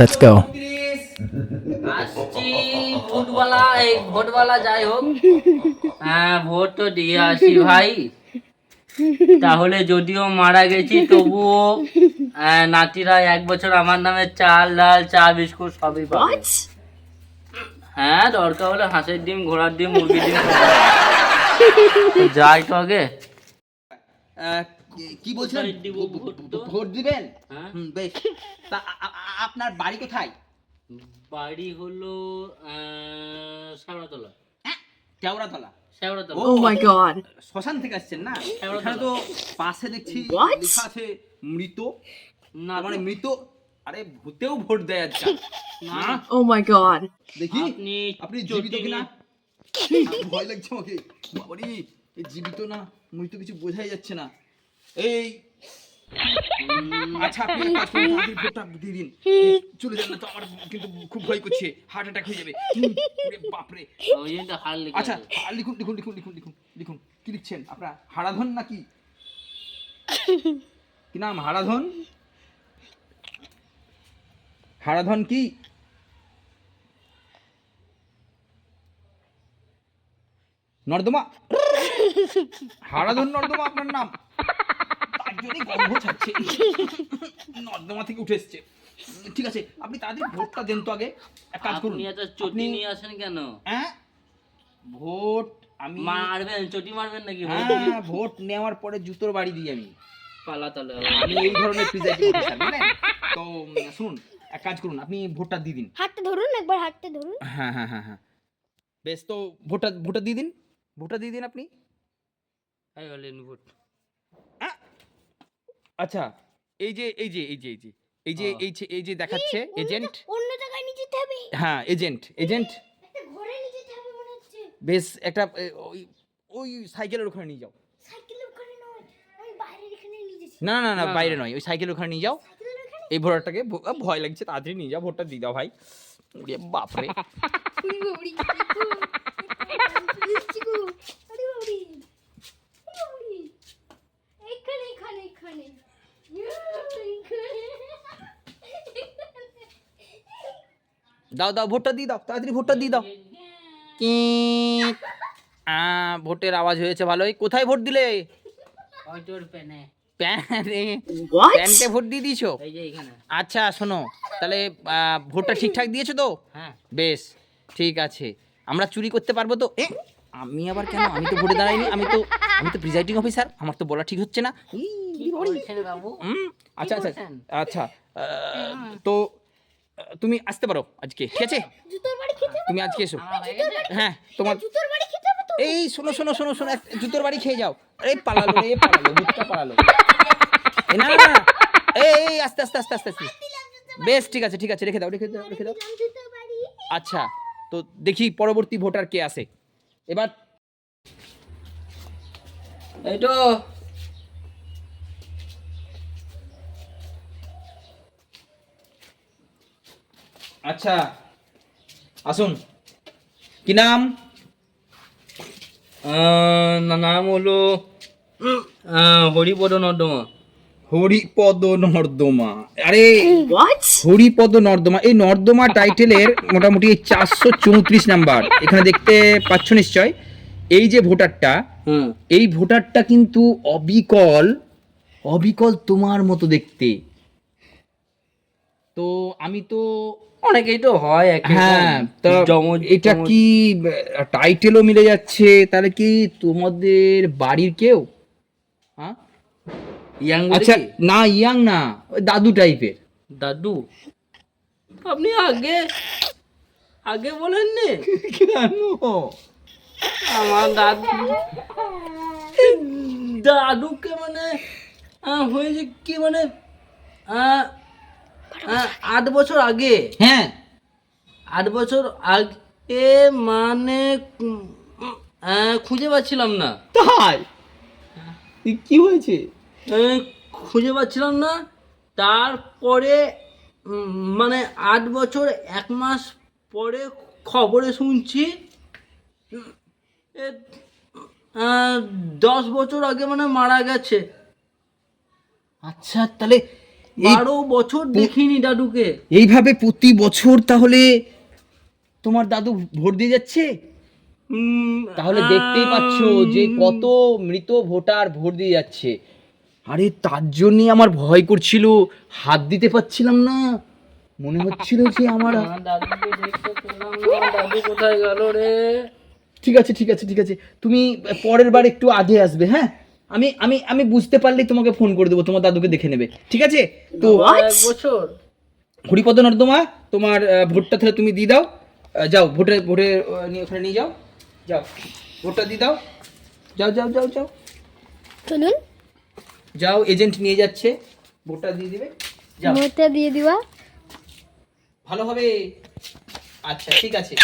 Let's go. আসছি ভোটওয়ালা এই ভোটওয়ালা যাই হোক। হ্যাঁ ভোট তো দিয়ে আসি ভাই। তাহলে যদিও মারা গেছি তবুও নাতিরা এক বছর আমার নামে চাল ডাল চা বিস্কুট সবই পাবে। হ্যাঁ দরকার হলে হাঁসের ডিম ঘোড়ার ডিম মুরগির ডিম। যাই তো আগে। কি- দিব ভোট দিবেন? হ্যাঁ। বেশ। তা আপনার বাড়ি কোথায়? বাড়ি হলো আহ, শ্যাওড়াতলা। হ্যাঁ কেওড়াতলা শ্যাওড়াতলা। Oh. শ্মশান থেকে আসছেন না। এখানে তো পাশে দেখছি লেখা আছে মৃত। না মানে মৃত আরে ভূতেও ভোট দেয় আজকাল না। হ্যাঁ? Oh my god. দেখি। আপনি আপনি জীবিত কিনা? ভয় লাগছে আমাকে। বাবারি জীবিত না? মৃত কিছু বোঝাই যাচ্ছে না। এই। আচ্ছা আপনি কাজ করুন, ভোটটা দিয়ে দিন। চলে তো আমার কিন্তু খুব ভয় করছে হার্ট অ্যাটাক হয়ে যাবে। বাপরে। আচ্ছা লিখুন লিখুন লিখুন লিখুন লিখুন লিখুন। কি লিখছেন? হারাধন নাকি? কি নাম? হারাধন? হারাধন কি? নর্দমা? হারাধন নর্দমা আপনার নাম? তার জন্যই গন্ধ ছাড়ছে। নর্দমা থেকে উঠে এসছে। ঠিক আছে আপনি তাড়াতাড়ি ভোটটা দেন তো আগে। এক কাজ করুন। আপনি এত চটি নিয়ে আসেন কেন? হ্যাঁ? ভোট আমি মারবেন চটি মারবেন নাকি ভোট? হ্যাঁ ভোট নেওয়ার পরে জুতোর বাড়ি দিই আমি। পালা তাহলে আমি এই ধরনের প্রিজাইডিং অফিসার তো শুনুন এক কাজ করুন আপনি ভোটটা দিয়ে দিন। হাতটা ধরুন একবার হাতটা ধরুন। হ্যাঁ হ্যাঁ হ্যাঁ হ্যাঁ। বেশ তো ভোটটা ভোটটা দিয়ে দিন। ভোটটা দিয়ে দিন আপনি। এই হলেন ভোট। আচ্ছা এই যে এই যে এই যে এই যে এই যে। এই যে এই যে দেখাচ্ছে এজেন্ট অন্য জায়গায় নিয়ে যেতে হবে। হ্যাঁ এজেন্ট এজেন্ট একটা ঘরে নিয়ে যেতে হবে মনে হচ্ছে। বেশ একটা ওই ওই সাইকেলের ওখানে নিয়ে যাও। সাইকেলের ওখানে নয় আমি বাইরের এখানে নিয়ে যাচ্ছি না না না বাইরে নয় ওই সাইকেলের ওখানে নিয়ে যাও। এই ভোটারটাকে ভয় লাগছে তাড়াতাড়ি নিয়ে যাও ভোটটা দিয়ে দাও ভাই। বাপরে উড়ি গো, উড়ি গো, এসছি গো। আরে উড়ি। আরে উড়ি। এখানে এখানে এখানে দাও দাও ভোটটা দিয়ে দাও তাড়াতাড়ি ভোটটা দিয়ে দাও। কি? আ, ভোটের আওয়াজ হয়েছে ভালোই। কোথায় ভোট দিলে? প্যান্টে ভোট দিয়ে দিয়েছ? এই যে এখানে আচ্ছা শোনো তাহলে ভোটটা ঠিকঠাক দিয়েছ তো? হ্যাঁ। বেশ ঠিক আছে। আমরা চুরি করতে পারব তো? এ, আমি আবার কেন? আমি তো ভোটে দাঁড়াইনি আমি তো আমি তো প্রিজাইডিং অফিসার আমার তো বলা ঠিক হচ্ছে না। ই, কি বলছেন বাবু? উম, আচ্ছা আচ্ছা আচ্ছা তো তুমি আসতে পারো আজকে ঠিক আছে? তুমি আজকে এসো। হয়ে তোমার জুতোর বাড়ি খেতে হবে তো? এই শোনো শোনো শোনো শোনো জুতোর বাড়ি খেয়ে যাও। আরে পালালো রে পালালো ভূতটা পালালো। এই না না না। এই এই, আস্তে আস্তে আস্তে আস্তে আস্তে। বেশ ঠিক আছে ঠিক আছে রেখে দাও রেখে দাও রেখে দাও। আচ্ছা তো দেখি পরবর্তী ভোটার কে আসে। এবার এই আচ্ছা আসুন। কি নাম? নাম হলো হরিপদ নর্দমা। হরিপদ নর্দমা। আরে? হরিপদ নর্দমা। এই নর্দমা টাইটেলের মোটামুটি চারশো চৌত্রিশ নাম্বার। এখানে দেখতে পাচ্ছ নিশ্চয় এই যে ভোটারটা হুম। এই ভোটারটা কিন্তু অবিকল অবিকল তোমার মতো দেখতে। তো আমি তো অনেকেই তো হয় হ্যাঁ তা এটা কি টাইটেলও মিলে যাচ্ছে? তাহলে কি তোমাদের বাড়ির কেউ? হ্যাঁ? ইয়াং আচ্ছা না ইয়াং না ওই দাদু টাইপের দাদু? আপনি আগে আগে বলেননি? কেন? আমার দাদু দাদুকে মানে হয়েছে কি মানে আট বছর আগে। হ্যাঁ। আট বছর আগে মানে উম, খুঁজে পাচ্ছিলাম না। তাই? কি হয়েছে? খুঁজে পাচ্ছিলাম না। তারপরে মানে আট বছর এক মাস পরে খবরে শুনছি আহ, দশ বছর আগে মানে মারা গেছে। আচ্ছা তাহলে বারো বছর দেখিনি দাদুকে। এইভাবে প্রতি বছর তাহলে তোমার দাদু ভোট দিয়ে যাচ্ছে? তাহলে দেখতেই পাচ্ছ যে কত মৃত ভোটার ভোট দিয়ে যাচ্ছে। আরে তার জন্যই আমার ভয় করছিল হাত দিতে পারছিলাম না। মনে হচ্ছিল যে আমার কোথায় গেল রে? ঠিক আছে ঠিক আছে ঠিক আছে। তুমি পরের বার একটু আগে আসবে হ্যাঁ? আমি আমি আমি বুঝতে পারলেই তোমাকে ফোন করে দেবো তোমার দাদুকে দেখে নেবে। ঠিক আছে? তো বছর। হরিপদ নর্দমা তোমার ভোটটা তাহলে তুমি দিয়ে দাও। যাও ভোটে ভোটে নিয়ে ওখানে নিয়ে যাও। যাও ভোটটা দিয়ে দাও। যাও যাও যাও যাও। চলুন যাও এজেন্ট নিয়ে যাচ্ছে। ভোটটা দিয়ে দিবে। যাও। ভোটটা দিয়ে দিবা। ভালো হবে। আচ্ছা ঠিক আছে।